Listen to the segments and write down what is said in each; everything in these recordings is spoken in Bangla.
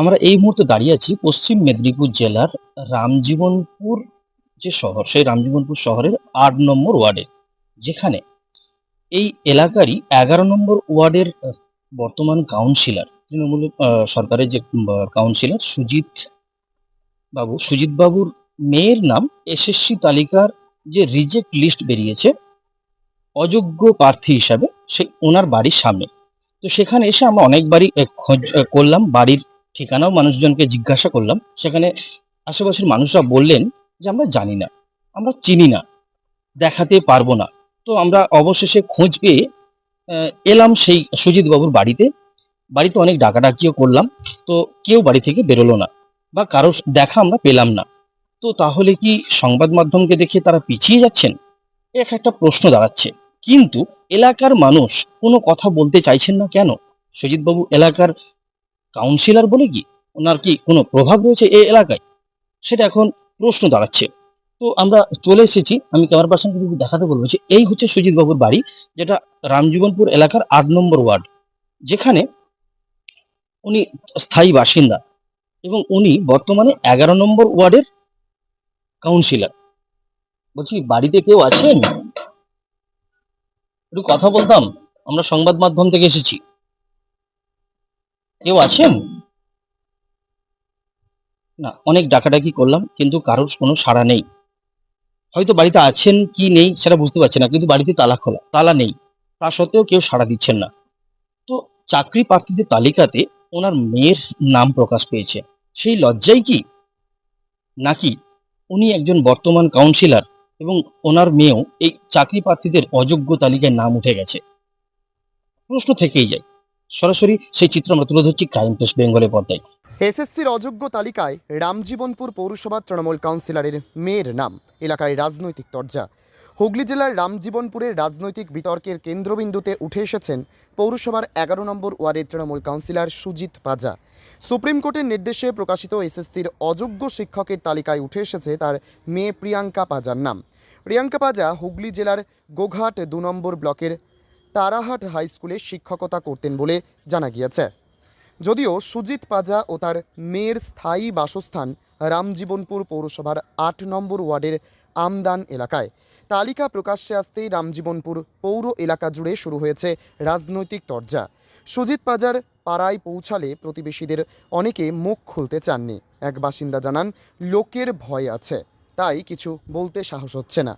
আমরা এই মুহূর্তে দাঁড়িয়ে আছি পশ্চিম মেদিনীপুর জেলার রামজীবনপুর যে শহর, সেই রামজীবনপুর শহরের আট নম্বর ওয়ার্ডে, যেখানে এই এলাকারই এগারো নম্বর ওয়ার্ডের বর্তমান কাউন্সিলর, তৃণমূল সরকারের যে কাউন্সিলর সুজিত বাবু, সুজিত বাবুর মেয়ের নাম এসএসসি তালিকার যে রিজেক্ট লিস্ট বেরিয়েছে, অযোগ্য প্রার্থী হিসাবে, সেই ওনার বাড়ির সামনে। তো সেখানে এসে আমরা অনেকবারই খোঁজ করলাম বাড়ির ঠিকানাও মানুষজনকে জিজ্ঞাসা করলাম। সেখানে আশেপাশের মানুষরা বললেন যে, আমরা জানি না, আমরা চিনি না, দেখাতে পারব না। তো আমরা অবশেষে খোঁজ পেয়ে এলাম সেই সুজিত বাবুর বাড়িতে। বাড়িতে অনেক ডাকাডাকিও করলাম। তো কেউ বাড়ি থেকে বেরোলো না বা কারও দেখা আমরা পেলাম না। তো তাহলে কি সংবাদ মাধ্যমকে দেখে তারা পিছিয়ে যাচ্ছেন? এক একটা প্রশ্ন দাঁড়াচ্ছে। কিন্তু এলাকার মানুষ কোনো কথা বলতে চাইছেন না কেন? সুজিত বাবু এলাকার কাউন্সিলর বলে কি? ওনার কি কোনো প্রভাব রয়েছে এই এলাকায়? সেটা এখন প্রশ্ন দাঁড়াচ্ছে। তো আমরা চলে এসেছি, আমি ক্যামেরা পার্সনকে যদি দেখাতে বলব যে এই হচ্ছে সুজিতবাবুর বাড়ি, যেটা রামজীবনপুর এলাকার আট নম্বর ওয়ার্ড, যেখানে উনি স্থায়ী বাসিন্দা এবং উনি বর্তমানে এগারো নম্বর ওয়ার্ডের কাউন্সিলর বলছি, বাড়িতে কেউ আছেন? একটু কথা বলতাম, আমরা সংবাদ মাধ্যম থেকে এসেছি। কেউ আছেন? না, অনেক ডাকাডাকি করলাম, কিন্তু কারোর কোনো সাড়া নেই। হয়তো বাড়িতে আছেন কি নেই সেটা বুঝতে পারছি না, কিন্তু বাড়িতে তালা খোলা, তালা নেই। তা সত্ত্বেও কেউ সাড়া দিচ্ছেন না। তো চাকরি প্রার্থীদের তালিকাতে ওনার মেয়ের নাম প্রকাশ পেয়েছে। সেই লজ্জাই কি? নাকি উনি একজন বর্তমান কাউন্সিলর এবং ওনার মেয়েও এই চাকরি প্রার্থীদের অযোগ্য তালিকায় নাম উঠে গেছে? প্রশ্ন থেকেই যায়। সরাসরি সেই চিত্র আমরা তুলে ধরছি ক্রাইম প্রেস বেঙ্গলের পর্দায়। এসএসসির অযোগ্য তালিকায় রামজীবনপুর পৌরসভার তৃণমূল কাউন্সিলরের মেয়ের নাম, এলাকায় রাজনৈতিক তরজা। হুগলি জেলার রামজীবনপুরের রাজনৈতিক বিতর্কের কেন্দ্রবিন্দুতে উঠে এসেছেন পৌরসভার এগারো নম্বর ওয়ার্ডের তৃণমূল কাউন্সিলর সুজিত পাজা। সুপ্রিম কোর্টের নির্দেশে প্রকাশিত এসএসসির অযোগ্য শিক্ষকের তালিকায় উঠে এসেছে তার মেয়ে প্রিয়াঙ্কা পাজার নাম। প্রিয়াঙ্কা পাজা হুগলি জেলার গোঘাট দু নম্বর ব্লকের তারাহাট হাই স্কুলে শিক্ষকতা করতেন বলে জানা গিয়েছে। যদিও সুজিত পাজা ও তার মেয়ের স্থায়ী বাসস্থান রামজীবনপুর পৌরসভার আট নম্বর ওয়ার্ডের আমদান এলাকায়। তালিকা প্রকাশ্যে আসতেই রামজীবনপুর পৌর এলাকা জুড়ে শুরু হয়েছে রাজনৈতিক তরজা। সুজিত পাজার পাড়ায় পৌঁছালে প্রতিবেশীদের অনেকে মুখ খুলতে চাননি। এক বাসিন্দা জানান, লোকের ভয় আছে, তাই কিছু বলতে সাহস হচ্ছে না।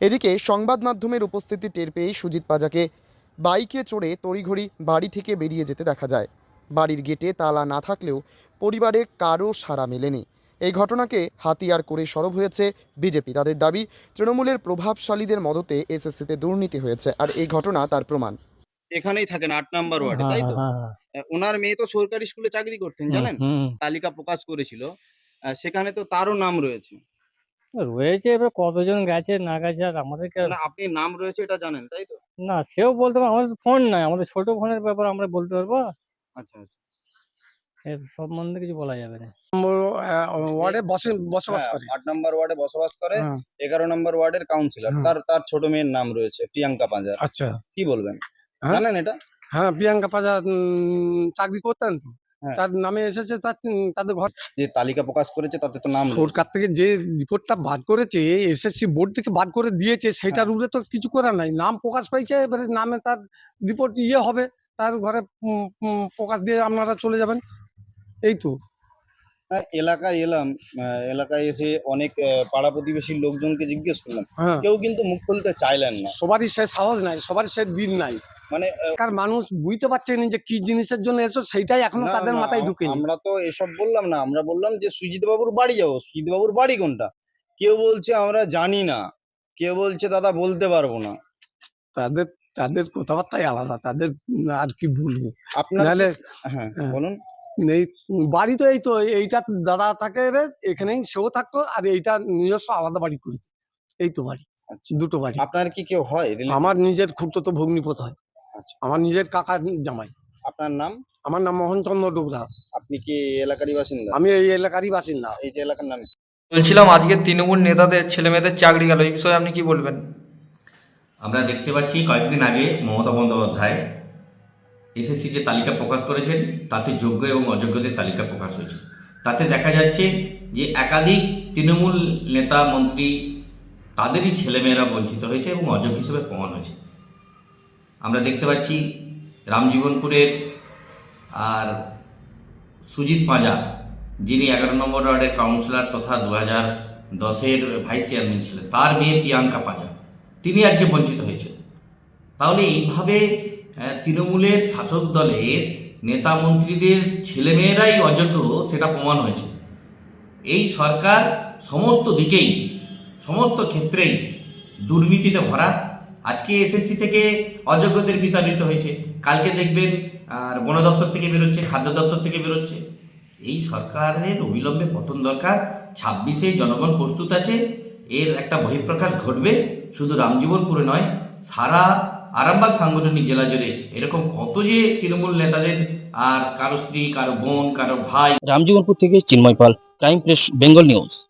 এদিকে সংবাদ মাধ্যমের উপস্থিতি টের পেয়েই সুজিত পাজাকে বাইকে চড়ে তড়িঘড়ি বাড়ি থেকে বেরিয়ে যেতে দেখা যায়। বাড়ির গেটে তালা না থাকলেও পরিবারে কারও সাড়া মেলেনি। এই ঘটনাকে হাতিয়ার করে সরব হয়েছে বিজেপি। তাদের দাবি তৃণমূলের প্রভাবশালীদের মদতে এসএসসিতে দুর্নীতি হয়েছে আর এই ঘটনা তার প্রমাণ। এখানেই থাকেন আট নাম্বার ওয়ার্ডে তাই তো? হ্যাঁ, হ্যাঁ, ওনার মেয়ে তো সরকারি স্কুলে চাকরি করতেন জানেন? তালিকা প্রকাশ করেছিল। সেখানে তো তারও নাম রয়েছে। রয়েছে এবার কতজন গেছে না গেছে আর মানে আপনি নাম রয়েছে এটা জানেন তাই তো? না সেও বলতে পারব আমাদের ফোন নাই আমাদের ছোট ফোনের ব্যাপার আমরা বলতে পারব। আচ্ছা আচ্ছা। এর সম্বন্ধে কিছু বলা যাবে না। নম্বর ওয়ার্ডে বসে বসবাস হ্যাঁ, করে। আট নম্বর ওয়ার্ডে বসবাস করে হ্যাঁ, এগারো নাম্বার ওয়ার্ডের কাউন্সিলর তার তার ছোট মেয়ের নাম রয়েছে প্রিয়াঙ্কা আচ্ছা। কি বলবেন? হ্যাঁ? জানেন এটা? হ্যাঁ প্রিয়াঙ্কা পাজা উম, চাকরি করতেন তো। তার নামে এসেছে তার তাদের ঘর। যে তালিকা প্রকাশ করেছে তাতে তো নাম সরকার থেকে যে রিপোর্টটা বার করেছে এসএসসি বোর্ড থেকে বার করে দিয়েছে সেটার হ্যাঁ। উপরে তো কিছু করার নাই। নাম প্রকাশ পাইছে এবারে নামে তার রিপোর্ট ইয়ে হবে তার ঘরে প্রকাশ দিয়ে আপনারা চলে যাবেন। এই তো। হ্যাঁ, এলাকায় এলাম এলাকায় এসে অনেক পাড়া প্রতিবেশীর লোকজনকে জিজ্ঞেস করলাম। হ্যাঁ। কেউ কিন্তু মুখ খুলতে চাইলেন না। সবারই সে সাহস নাই সবারই সে দিন নাই। মানে কার মানুষ বুঝতে পারছে না যে কি জিনিসের জন্য এসো সেইটাই এখনও তাদের মাথায় ঢুকেনি। আমরা তো এসব বললাম না আমরা বললাম যে সুজিত বাবুর বাড়ি যাব। সুজিত বাবুর বাড়ি কোনটা? কেউ বলছে আমরা জানি না কেউ বলছে দাদা বলতে পারব না। তাদের তাদের কথাবার্তাই আলাদা তাদের আর কি বলব? আপনার হ্যাঁ হ্যাঁ। বলুন। এই বাড়ি তো এই তো এইটা দাদা থাকে রে এখানেই সেও থাকতো আর এইটা নিজস্ব আলাদা বাড়ি করিত এই তো বাড়ি আচ্ছা। দুটো বাড়ি। আপনার কি কেউ হয় আমার নিজের খুঁড়তো তো ভগ্নিপথ হয়। আমার নিজের কাকার জামাই। আপনার নাম? আমার নাম মোহনচন্দ্র ডোগরা আপনি কি এলাকারই বাসিন্দা? আমি এই এলাকারই বাসিন্দা। এই যে এলাকার নাম? বলছিলাম আজকে তৃণমূল নেতাদের ছেলেমেয়েদের চাকরি গেল। এই বিষয়ে আপনি কি বলবেন? আমরা দেখতে পাচ্ছি কয়েকদিন আগে মমতা বন্দ্যোপাধ্যায় এসএসসি যে তালিকা প্রকাশ করেছেন তাতে যোগ্য এবং অযোগ্যদের তালিকা প্রকাশ হয়েছে। তাতে দেখা যাচ্ছে যে একাধিক তৃণমূল নেতা মন্ত্রী তাদেরই ছেলেমেয়েরা বঞ্চিত হয়েছে এবং অযোগ্য হিসেবে প্রমাণ হয়েছে। আমরা দেখতে পাচ্ছি রামজীবনপুরের আর সুজিত পাঁজা, যিনি এগারো নম্বর ওয়ার্ডের কাউন্সিলর তথা দু হাজার দশের ভাইস চেয়ারম্যান ছিলেন। তার মেয়ে প্রিয়াঙ্কা পাঁজা। তিনি আজকে বঞ্চিত হয়েছেন। তাহলে এইভাবে তৃণমূলের শাসক দলের নেতা মন্ত্রীদের ছেলেমেয়েরাই অযোগ্য সেটা প্রমাণ হয়েছে। এই সরকার সমস্ত দিকেই, সমস্ত ক্ষেত্রেই দুর্নীতিতে ভরা। আজকে এসএসসি থেকে অযোগ্যদের বিতাড়িত হয়েছে। কালকে দেখবেন, আর বন দপ্তর থেকে বেরোচ্ছে, খাদ্য দপ্তর থেকে বেরোচ্ছে। এই সরকারের অবিলম্বে পতন দরকার। ছাব্বিশে জনগণ প্রস্তুত আছে। এর একটা বহিঃপ্রকাশ ঘটবে। শুধু রামজীবনপুরে নয়, সারা আরামবাগ সাংগঠনিক জেলা জুড়ে। এরকম কত যে তৃণমূল নেতাদের, আর কারও স্ত্রী, কারও বোন, কারও ভাই। রামজীবনপুর থেকে Chinmoy Pal, crime press, Bengal news.